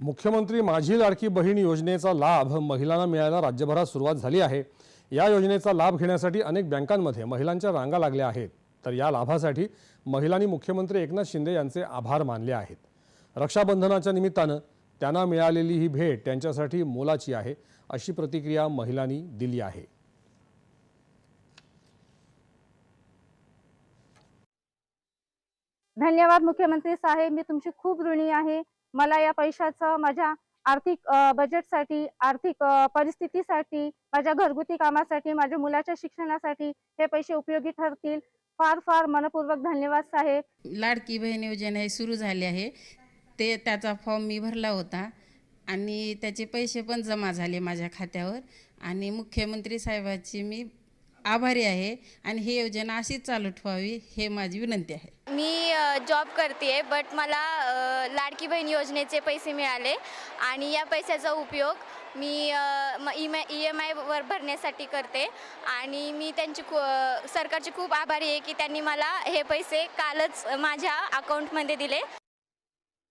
मुख्यमंत्री माझी लाडकी बहीण योजनेचा लाभ महिलांना मिळायला राज्यभरात सुरुवात झाली आहे. या योजनेचा लाभ घेण्यासाठी अनेक बँकांमध्ये महिलांच्या रांगा लागल्या आहेत. तर या लाभासाठी महिलांनी मुख्यमंत्री एकनाथ शिंदे यांचे आभार मानले आहेत. रक्षाबंधनाच्या निमित्तानं त्यांना मिळालेली ही भेट त्यांच्यासाठी मोलाची आहे अशी प्रतिक्रिया महिलांनी दिली आहे. धन्यवाद मुख्यमंत्री साहेब. मी तुमची खूप ऋणी आहे. मला या पैशाचं माझ्या आर्थिक बजेटसाठी आर्थिक परिस्थितीसाठी माझ्या घरगुती कामासाठी माझ्या मुलाच्या शिक्षणासाठी हे पैसे उपयोगी ठरतील. फार फार मनपूर्वक धन्यवाद साहेब. लाडकी बहीण योजना हे सुरू झाली आहे. ते त्याचा फॉर्म मी भरला होता आणि त्याचे पैसे पण जमा झाले माझ्या खात्यावर. आणि मुख्यमंत्री साहेबाची मी आभारी आहे आणि ही योजना अशीच चालू ठेवावी हे माझी विनंती आहे. मी जॉब करते बट मला लाडकी बहीण योजनेचे पैसे मिळाले आणि या पैशाचा उपयोग मी ई ई एम आयवर भरण्यासाठी करते आणि मी त्यांची खू सरकारची खूप आभारी आहे की त्यांनी मला हे पैसे कालच माझ्या अकाउंटमध्ये दिले.